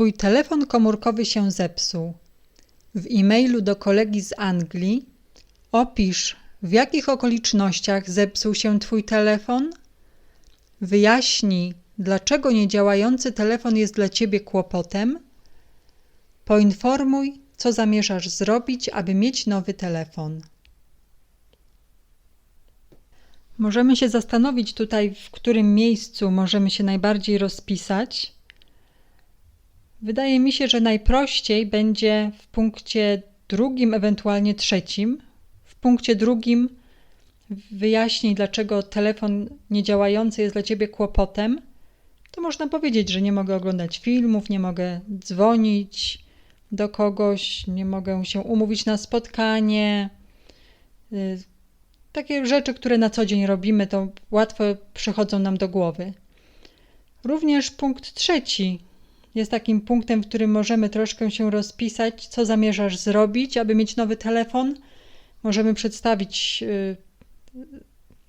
Twój telefon komórkowy się zepsuł. W e-mailu do kolegi z Anglii opisz, w jakich okolicznościach zepsuł się Twój telefon. Wyjaśnij, dlaczego niedziałający telefon jest dla Ciebie kłopotem. Poinformuj, co zamierzasz zrobić, aby mieć nowy telefon. Możemy się zastanowić tutaj, w którym miejscu możemy się najbardziej rozpisać. Wydaje mi się, że najprościej będzie w punkcie drugim, ewentualnie trzecim. W punkcie drugim wyjaśnij, dlaczego telefon niedziałający jest dla ciebie kłopotem. To można powiedzieć, że nie mogę oglądać filmów, nie mogę dzwonić do kogoś, nie mogę się umówić na spotkanie. Y, takie rzeczy, które na co dzień robimy, to łatwo przychodzą nam do głowy. Również punkt trzeci jest takim punktem, w którym możemy troszkę się rozpisać, co zamierzasz zrobić, aby mieć nowy telefon. Możemy przedstawić, y,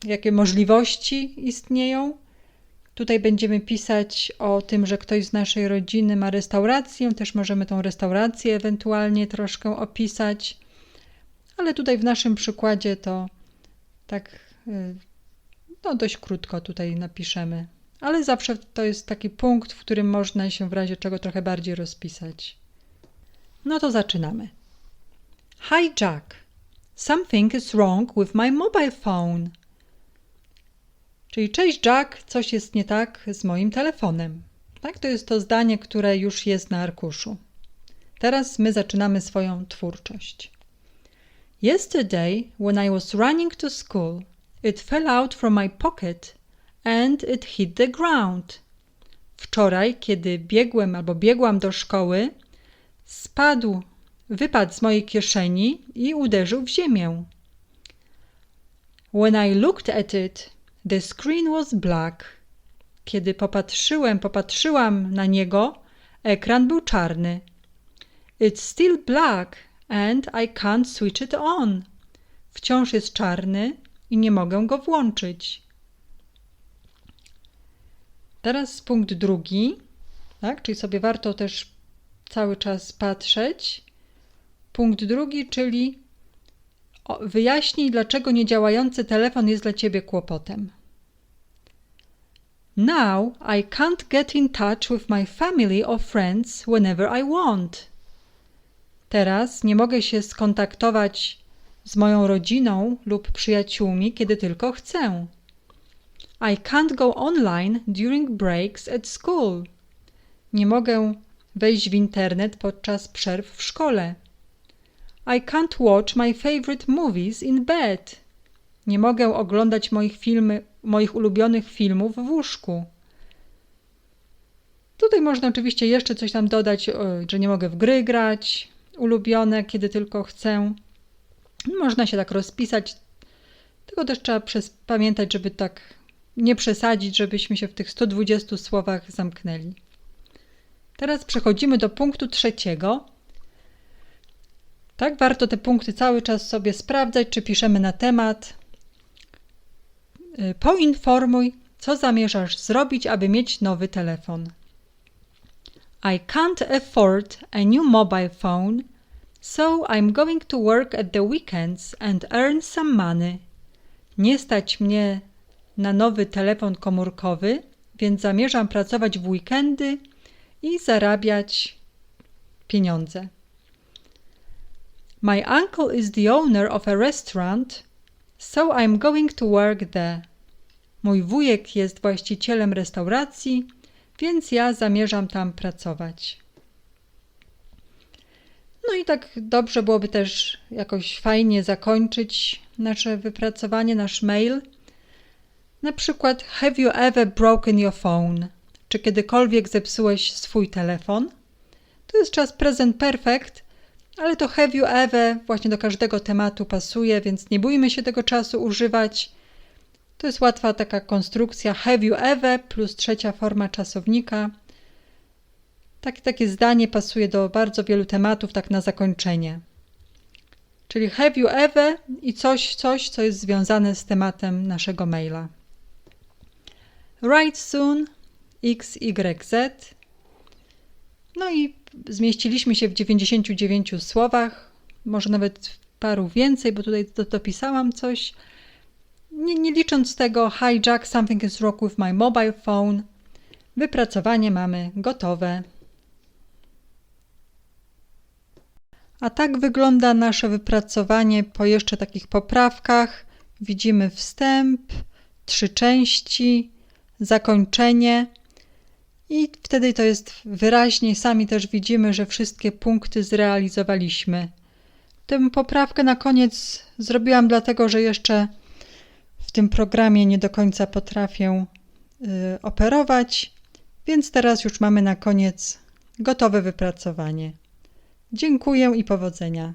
jakie możliwości istnieją. Tutaj będziemy pisać o tym, że ktoś z naszej rodziny ma restaurację, też możemy tą restaurację ewentualnie troszkę opisać, ale tutaj w naszym przykładzie to tak y, no dość krótko tutaj napiszemy ale zawsze to jest taki punkt, w którym można się w razie czego trochę bardziej rozpisać. No to zaczynamy. Hi Jack. Something is wrong with my mobile phone. Czyli cześć Jack, coś jest nie tak z moim telefonem. Tak, to jest to zdanie, które już jest na arkuszu. Teraz my zaczynamy swoją twórczość. Yesterday, when I was running to school, it fell out from my pocket and it hit the ground. Wczoraj, kiedy biegłem albo biegłam do szkoły, spadł, wypadł z mojej kieszeni i uderzył w ziemię. When I looked at it, the screen was black. Kiedy popatrzyłem, popatrzyłam na niego, ekran był czarny. It's still black and I can't switch it on. Wciąż jest czarny i nie mogę go włączyć. Teraz punkt drugi, tak? czyli sobie warto też cały czas patrzeć. Punkt drugi, czyli wyjaśnij, dlaczego niedziałający telefon jest dla ciebie kłopotem. Now I can't get in touch with my family or friends whenever I want. Teraz nie mogę się skontaktować z moją rodziną lub przyjaciółmi, kiedy tylko chcę. I can't go online during breaks at school. Nie mogę wejść w internet podczas przerw w szkole. I can't watch my favorite movies in bed. Nie mogę oglądać moich, filmy, moich ulubionych filmów w łóżku. Tutaj można oczywiście jeszcze coś tam dodać, że nie mogę w gry grać, ulubione, kiedy tylko chcę. Można się tak rozpisać, tylko też trzeba pamiętać, żeby tak nie przesadzić, żebyśmy się w tych 120 słowach zamknęli. Teraz przechodzimy do punktu trzeciego. Tak, warto te punkty cały czas sobie sprawdzać, czy piszemy na temat. Y, poinformuj, co zamierzasz zrobić, aby mieć nowy telefon. I can't afford a new mobile phone, so I'm going to work at the weekends and earn some money. Nie stać mnie na nowy telefon komórkowy, więc zamierzam pracować w weekendy i zarabiać pieniądze. My uncle is the owner of a restaurant, so I'm going to work there. Mój wujek jest właścicielem restauracji, więc ja zamierzam tam pracować. No i tak dobrze byłoby też jakoś fajnie zakończyć nasze wypracowanie, nasz mail na przykład Have you ever broken your phone? Czy kiedykolwiek zepsułeś swój telefon? To jest czas present perfect, ale to have you ever właśnie do każdego tematu pasuje, więc nie bójmy się tego czasu używać. To jest łatwa taka konstrukcja have you ever plus trzecia forma czasownika. Tak, takie zdanie pasuje do bardzo wielu tematów, tak na zakończenie. Czyli have you ever i coś, coś, co jest związane z tematem naszego maila. Write soon, XYZ. No i zmieściliśmy się w 99 słowach, może nawet paru więcej, bo tutaj do- dopisałam coś. Nie, nie licząc tego, hi Jack, something is wrong with my mobile phone. Wypracowanie mamy gotowe. A tak wygląda nasze wypracowanie po jeszcze takich poprawkach. Widzimy wstęp, trzy części, zakończenie i wtedy to jest wyraźniej. Sami też widzimy, że wszystkie punkty zrealizowaliśmy. Tę poprawkę na koniec zrobiłam dlatego, że jeszcze w tym programie nie do końca potrafię y, operować, więc teraz już mamy na koniec gotowe wypracowanie. Dziękuję i powodzenia.